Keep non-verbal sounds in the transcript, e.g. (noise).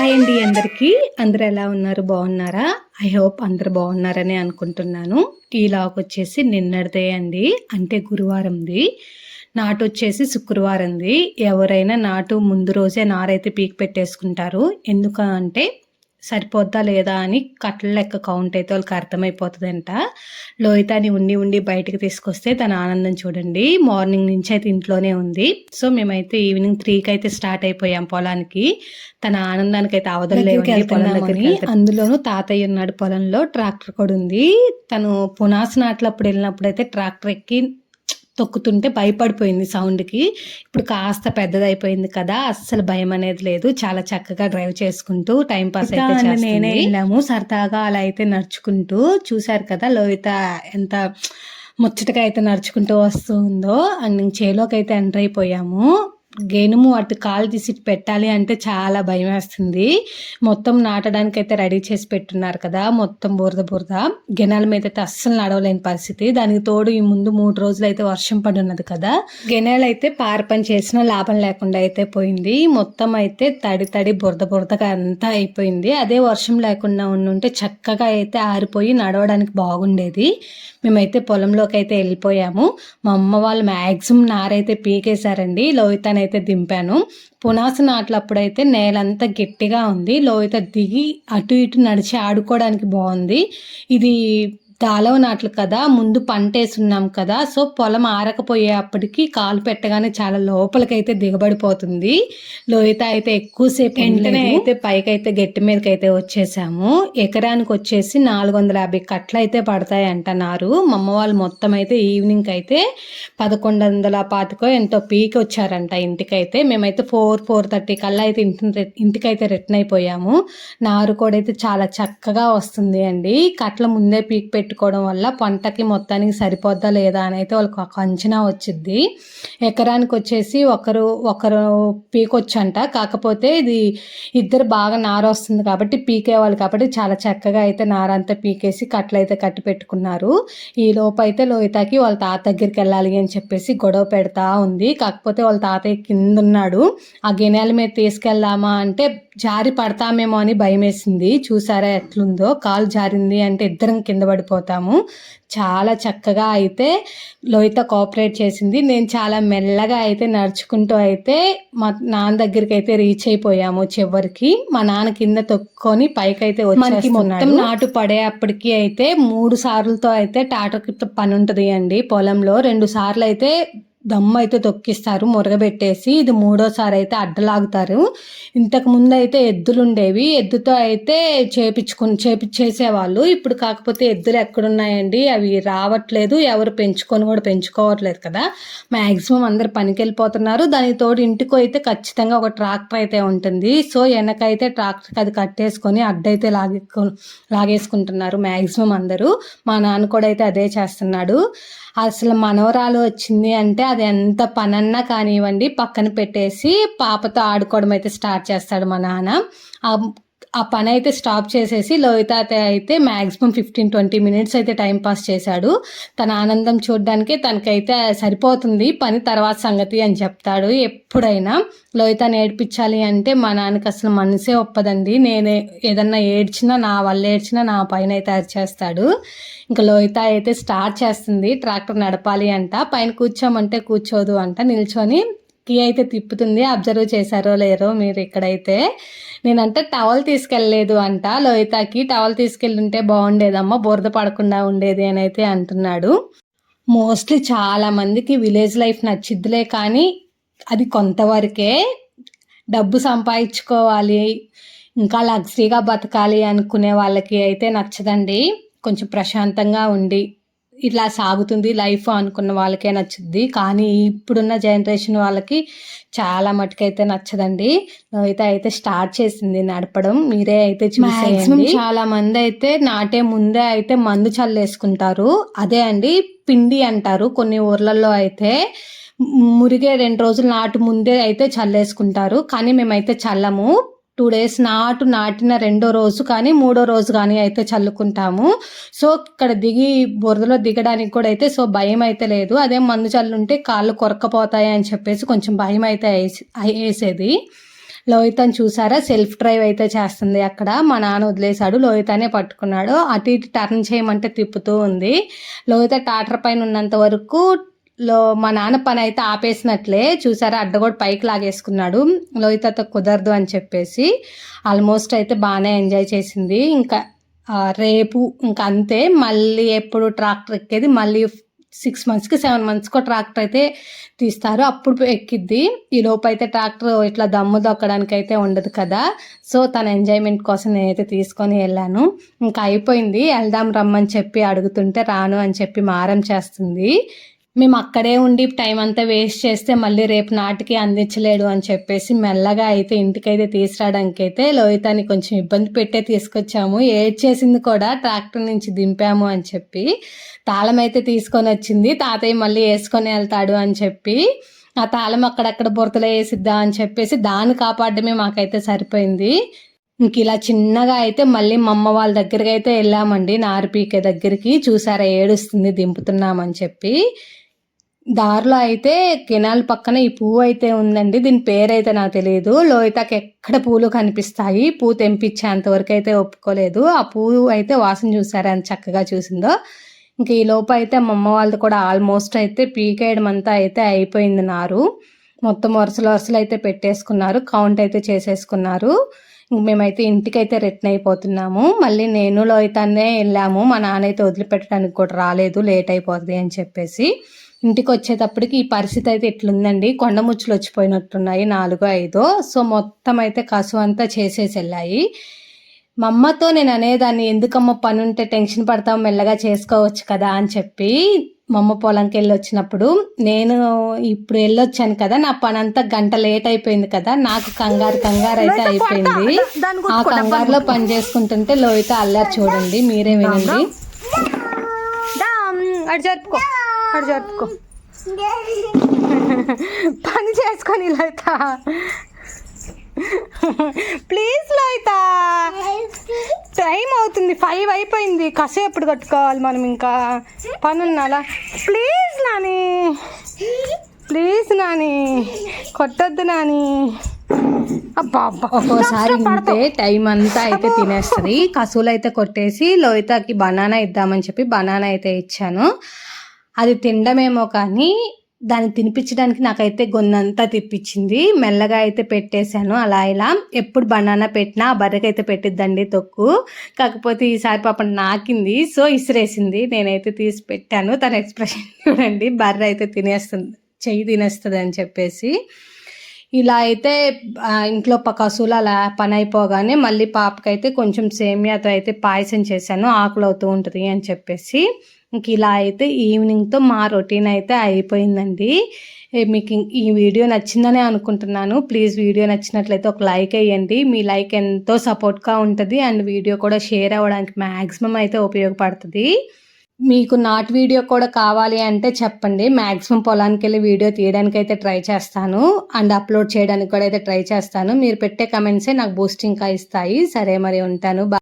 Hi అండి అందరికీ. అందరు ఎలా ఉన్నారు? బాగున్నారా? ఐ హోప్ అందరు బాగున్నారని అనుకుంటున్నాను. ఈ లాక్ వచ్చేసి నిన్నటిదే అండి. అంటే గురువారంది. నాటు వచ్చేసి శుక్రవారంది. ఎవరైనా నాటు ముందు రోజే నారైతే పీక్ పెట్టేసుకుంటారు. ఎందుకంటే సరిపోద్దా లేదా అని కట్టల లెక్క కౌంట్ అయితే వాళ్ళకి అర్థమైపోతుందంట. లోహితాని ఉండి ఉండి బయటకు తీసుకొస్తే తన ఆనందం చూడండి. మార్నింగ్ నుంచి అయితే ఇంట్లోనే ఉంది. సో మేమైతే ఈవినింగ్ త్రీకి అయితే స్టార్ట్ అయిపోయాం పొలానికి. తన ఆనందానికి అయితే అవదలేవండి అందులోనూ తాతయ్య ఉన్నాడు పొలంలో ట్రాక్టర్ కూడా ఉంది. తను పునాస నాట్లప్పుడు వెళ్ళినప్పుడు అయితే ట్రాక్టర్ ఎక్కి తొక్కుతుంటే భయపడిపోయింది సౌండ్కి. ఇప్పుడు కాస్త పెద్దదైపోయింది కదా అస్సలు భయం అనేది లేదు. చాలా చక్కగా డ్రైవ్ చేసుకుంటూ టైం పాస్ అయితే నేనే వెళ్ళాము. సరదాగా అలా అయితే నడుచుకుంటూ చూశారు కదా లోహిత ఎంత ముచ్చటగా అయితే నడుచుకుంటూ వస్తుందో అండ్ చేలోకి అయితే ఎంటర్ అయిపోయాము. గేనుము అటు కాలు తీసి పెట్టాలి అంటే చాలా భయం వేస్తుంది మొత్తం నాటడానికి అయితే రెడీ చేసి పెట్టున్నారు కదా మొత్తం బురద బురద. గెనాల మీద అయితే అస్సలు నడవలేని పరిస్థితి. దానికి తోడు ఈ ముందు మూడు రోజులు అయితే వర్షం పడి ఉన్నది కదా. గెనాలు అయితే పారపని చేసినా లాభం లేకుండా అయితే పోయింది. మొత్తం అయితే తడి తడి బురద బురదగా అంతా అయిపోయింది. అదే వర్షం లేకుండా ఉండుంటే చక్కగా అయితే ఆరిపోయి నడవడానికి బాగుండేది. మేమైతే పొలంలోకి అయితే వెళ్ళిపోయాము. మా అమ్మ వాళ్ళు మ్యాక్సిమం నారైతే పీకేశారండి. లోహితాన్ని అయితే దింపాను. పునాస నాట్లప్పుడైతే నేలంతా గట్టిగా ఉంది. లోహిత దిగి అటు ఇటు నడిచి ఆడుకోవడానికి బాగుంది. ఇది దాలవ నాట్లు కదా ముందు పంట వేసున్నాం కదా సో పొలం ఆరకపోయేప్పటికి కాలు పెట్టగానే చాలా లోపలికైతే దిగబడిపోతుంది. లోహిత అయితే ఎక్కువసేపు వెంటనే అయితే పైకైతే గట్టి మీదకి అయితే వచ్చేసాము. ఎకరానికి వచ్చేసి నాలుగు వందల యాభై కట్లు అయితే పడతాయి అంటున్నారు మా అమ్మ వాళ్ళు మొత్తం అయితే ఈవినింగ్ అయితే పదకొండు వందల పాతికో ఎంతో పీకి వచ్చారంట ఇంటికైతే. మేమైతే ఫోర్ ఫోర్ థర్టీ కల్లా అయితే ఇంటి ఇంటికైతే రిటర్న్ అయిపోయాము నారు కూడా అయితే చాలా చక్కగా వస్తుంది అండి కట్ల ముందే పీక్ పెట్టి పెట్టుకోవడం వల్ల పంటకి మొత్తానికి సరిపోద్దా లేదా అని అయితే వాళ్ళకి ఒక అంచనా వచ్చింది ఎకరానికి వచ్చేసి ఒకరు ఒకరు పీకొచ్చంట. కాకపోతే ఇది ఇద్దరు బాగా నార వస్తుంది కాబట్టి పీకేవాళ్ళు కాబట్టి చాలా చక్కగా అయితే నారంతా పీకేసి కట్లయితే కట్టి పెట్టుకున్నారు. ఈ లోపు అయితే వాళ్ళ తాత దగ్గరికి వెళ్ళాలి అని చెప్పేసి గొడవ పెడతా ఉంది. కాకపోతే వాళ్ళ తాతయ్య కింద ఉన్నాడు. ఆ గిన్నెల మీద తీసుకెళ్దామా అంటే జారి పడతామేమో అని భయం వేసింది చూసారా ఎట్లుందో? కాలు జారింది అంటే ఇద్దరం కింద పడిపోతాము. చాలా చక్కగా అయితే లోహిత కోఆపరేట్ చేసింది. నేను చాలా మెల్లగా అయితే నడుచుకుంటూ అయితే మా నాన్న దగ్గరికి అయితే రీచ్ అయిపోయాము చివరికి. మా నాన్న కింద తొక్కొని పైకి అయితే మనకి మొత్తం నాటు పడే అప్పటికి అయితే మూడు సార్లతో అయితే టాటోకి పని ఉంటుంది అండి పొలంలో. రెండు సార్లు అయితే దమ్ము అయితే తొక్కిస్తారు మురగబెట్టేసి ఇది మూడోసారి అయితే అడ్డలాగుతారు. ఇంతకు ముందు అయితే ఎద్దులు ఉండేవి ఎద్దుతో అయితే చేపించుకుని చేపించేసేవాళ్ళు ఇప్పుడు కాకపోతే ఎద్దులు ఎక్కడున్నాయండి అవి రావట్లేదు ఎవరు పెంచుకొని కూడా పెంచుకోవట్లేదు కదా. మ్యాక్సిమం అందరు పనికి వెళ్ళిపోతున్నారు దానికి తోడు ఇంటికి అయితే ఖచ్చితంగా ఒక ట్రాక్టర్ అయితే ఉంటుంది. సో వెనకైతే ట్రాక్టర్కి అది కట్టేసుకొని అడ్డైతే లాగే లాగేసుకుంటున్నారు మ్యాక్సిమం అందరూ. మా నాన్న కూడా అయితే అదే చేస్తున్నాడు. అసలు మనవరాలు వచ్చింది అంటే అది ఎంత పనన్నా కానివ్వండి పక్కన పెట్టేసి పాపతో ఆడుకోవడం అయితే స్టార్ట్ చేస్తాడు మా నాన్న. ఆ పని అయితే స్టాప్ చేసేసి లోహిత అయితే మ్యాక్సిమం ఫిఫ్టీన్ ట్వంటీ మినిట్స్ అయితే టైం పాస్ చేశాడు. తన ఆనందం చూడడానికి తనకైతే సరిపోతుంది. పని తర్వాత సంగతి అని చెప్తాడు. ఎప్పుడైనా లోహిత నేర్పించాలి అంటే మా నాన్నకి అసలు మనసే ఒప్పదండి. నేనే ఏదన్నా ఏడ్చినా నా వల్ల ఏడ్చినా నా పైన అయితే అరిచేస్తాడు. ఇంకా లోహిత అయితే స్టార్ట్ చేస్తుంది. ట్రాక్టర్ నడపాలి అంట. పైన కూర్చోమంటే కూర్చోదు అంట. నిల్చొని కీ అయితే తిప్పుతుంది అబ్జర్వ్ చేశారో లేరో మీరు ఇక్కడైతే. నేనంటే టవల్ తీసుకెళ్ళలేదు అంట లోహితాకి టవల్ తీసుకెళ్ళుంటే బాగుండేదమ్మా బురద పడకుండా ఉండేది అని అయితే అంటున్నాడు. మోస్ట్లీ చాలా మందికి విలేజ్ లైఫ్ నచ్చిద్దిలే కానీ అది కొంతవరకే డబ్బు సంపాదించుకోవాలి ఇంకా లగ్జరీగా బతకాలి అనుకునే వాళ్ళకి అయితే నచ్చదండి. కొంచెం ప్రశాంతంగా ఉండి ఇట్లా సాగుతుంది లైఫ్ అనుకున్న వాళ్ళకే నచ్చుద్ది. కానీ ఇప్పుడున్న జనరేషన్ వాళ్ళకి చాలా మటుకైతే నచ్చదండి. అయితే అయితే స్టార్ట్ చేసింది నడపడం. మీరే అయితే చూసేయండి. చాలా మంది అయితే నాటే ముందే అయితే మందు చల్లేసుకుంటారు. అదే అండి పిండి అంటారు. కొన్ని ఊర్లలో అయితే మురిగే రెండు రోజులు నాటు ముందే అయితే చల్లేసుకుంటారు. కానీ మేమైతే చల్లము. టూ డేస్ నాటు నాటిన రెండో రోజు కానీ మూడో రోజు కానీ అయితే చల్లుకుంటాము. సో ఇక్కడ దిగి బురదలో దిగడానికి కూడా అయితే సో భయం అయితే లేదు. అదే మందు చల్లుంటే కాళ్ళు కొరకపోతాయి అని చెప్పేసి కొంచెం భయం అయితే వేసేది. లోహితను చూసారా? సెల్ఫ్ డ్రైవ్ అయితే చేస్తుంది అక్కడ. మా నాన్న వదిలేశాడు. లోహితనే పట్టుకున్నాడు. అటు ఇటు టర్న్ చేయమంటే తిప్పుతూ ఉంది. లోహిత టాటర్ పైన ఉన్నంత వరకు లో మా నాన్న పని అయితే ఆపేసినట్లే. చూసారా? అడ్డ కూడా పైకి లాగేసుకున్నాడు. లోహిత కుదరదు అని చెప్పేసి ఆల్మోస్ట్ అయితే బాగానే ఎంజాయ్ చేసింది. ఇంకా రేపు ఇంకా అంతే. మళ్ళీ ఎప్పుడు ట్రాక్టర్ ఎక్కేది? మళ్ళీ సిక్స్ మంత్స్కి సెవెన్ మంత్స్కి ట్రాక్టర్ అయితే తీస్తారు. అప్పుడు ఎక్కిద్ది. ఈ లోపు అయితే ట్రాక్టర్ ఇట్లా దమ్ము దొక్కడానికి అయితే ఉండదు కదా. సో తన ఎంజాయ్మెంట్ కోసం నేనైతే తీసుకొని వెళ్ళాను. ఇంకా అయిపోయింది. వెళ్దాం రమ్మని చెప్పి అడుగుతుంటే రాను అని చెప్పి మారం చేస్తుంది. మేము అక్కడే ఉండి టైం అంతా వేస్ట్ చేస్తే మళ్ళీ రేపు నాటికి అందించలేడు అని చెప్పేసి మెల్లగా అయితే ఇంటికైతే తీసుకురావడానికి అయితే లోహితాన్ని కొంచెం ఇబ్బంది పెట్టే తీసుకొచ్చాము. ఏడ్చేసింది కూడా ట్రాక్టర్ నుంచి దింపాము అని చెప్పి తాళం అయితే తీసుకొని వచ్చింది. తాతయ్య మళ్ళీ వేసుకొని వెళ్తాడు అని చెప్పి ఆ తాళం అక్కడక్కడ బురతలో వేసిద్దా అని చెప్పేసి దాన్ని కాపాడమే మాకైతే సరిపోయింది. ఇంక ఇలా చిన్నగా అయితే మళ్ళీ మా అమ్మ వాళ్ళ దగ్గరికి అయితే వెళ్ళామండి. నారుపీకే దగ్గరికి చూసారా ఏడుస్తుంది దింపుతున్నామని చెప్పి. దారిలో అయితే కెనాల్ పక్కన ఈ పువ్వు అయితే ఉందండి. దీని పేరైతే నాకు తెలియదు లోహితకి ఎక్కడ పూలు కనిపిస్తాయి? పువ్వు తెంపించేంతవరకు అయితే ఒప్పుకోలేదు. ఆ పువ్వు అయితే వాసన చూసారా? అని చక్కగా చూసిందో. ఇంక ఈ లోపు అయితే మా అమ్మ వాళ్ళది కూడా ఆల్మోస్ట్ అయితే పీకేయడం అంతా అయితే అయిపోయింది నారు. మొత్తం వరుసలు వరుసలు అయితే పెట్టేసుకున్నారు. కౌంట్ అయితే చేసేసుకున్నారు. మేమైతే ఇంటికైతే రిటర్న్ అయిపోతున్నాము. మళ్ళీ నేను లోహితాన్నే వెళ్ళాము. మా నాన్న అయితే వదిలిపెట్టడానికి కూడా రాలేదు. లేట్ అయిపోతుంది అని చెప్పేసి. ఇంటికి వచ్చేటప్పటికి ఈ పరిస్థితి అయితే ఎట్లుందండి? కొండముచ్చులు వచ్చిపోయినట్టున్నాయి నాలుగో ఐదో. సో మొత్తం అయితే కసు అంతా చేసేసి వెళ్ళాయి. మా అమ్మతో నేను అనేదాన్ని ఎందుకమ్మ పని ఉంటే టెన్షన్ పడతాం మెల్లగా చేసుకోవచ్చు కదా? అని చెప్పి మా అమ్మ పొలంకి వెళ్ళి వచ్చినప్పుడు నేను ఇప్పుడు వెళ్ళొచ్చాను కదా నా పని అంతా గంట లేట్ అయిపోయింది కదా నాకు కంగారు కంగారు అయితే అయిపోయింది. ఆ కంగారులో పని చేసుకుంటుంటే లోయిత అల్లరి చూడండి మీరే వినండి. జరుపుకో. అడు జరుపుకో. పని చేసుకొని లైత ప్లీజ్ లైత టైం అవుతుంది ఫైవ్ అయిపోయింది. కసేపటి కట్టుకోవాలి మనం ఇంకా. పని ఉన్నాలా ప్లీజ్ నాని. ప్లీజ్ నాని. కొట్టద్దు నాని. ఒక్కోసారి ఉంటే టైం అంతా అయితే తినేస్తుంది. కసువులు అయితే కొట్టేసి లోహితకి బనానా ఇద్దామని చెప్పి బనానా అయితే ఇచ్చాను. అది తినడమేమో కానీ దాన్ని తినిపించడానికి నాకైతే గొన్నంతా తిప్పించింది. మెల్లగా అయితే పెట్టేశాను అలా ఇలా. ఎప్పుడు బనానా పెట్టినా ఆ బర్రెకైతే పెట్టిద్దండి తొక్కు. కాకపోతే ఈసారి పాపం నాకింది. సో ఇసిరేసింది. నేనైతే తీసి పెట్టాను. తన ఎక్స్ప్రెషన్ (laughs) చూడండి. బర్రె అయితే తినేస్తుంది. చెయ్యి తినేస్తుంది అని చెప్పేసి. ఇలా అయితే ఇంట్లో కసులు అలా పని అయిపోగానే మళ్ళీ పాపకైతే కొంచెం సేమియాతో అయితే పాయసం చేశాను. ఆకులు అవుతూ ఉంటుంది అని చెప్పేసి. ఇంక ఇలా అయితే ఈవినింగ్తో మా రొటీన్ అయితే అయిపోయిందండి. మీకు ఈ వీడియో నచ్చిందనే అనుకుంటున్నాను. ప్లీజ్ వీడియో నచ్చినట్లయితే ఒక లైక్ వేయండి. మీ లైక్ ఎంతో సపోర్ట్గా ఉంటుంది అండ్ వీడియో కూడా షేర్ అవ్వడానికి మ్యాక్సిమం అయితే ఉపయోగపడుతుంది. మీకు నాట్ వీడియో కూడా కావాలి అంటే చెప్పండి. మ్యాక్సిమం పొలానికి వెళ్ళి వీడియో తీయడానికి అయితే ట్రై చేస్తాను. అండ్ అప్లోడ్ చేయడానికి కూడా అయితే ట్రై చేస్తాను. మీరు పెట్టే కమెంట్సే నాకు బూస్టింగ్గా ఇస్తాయి. సరే మరి ఉంటాను.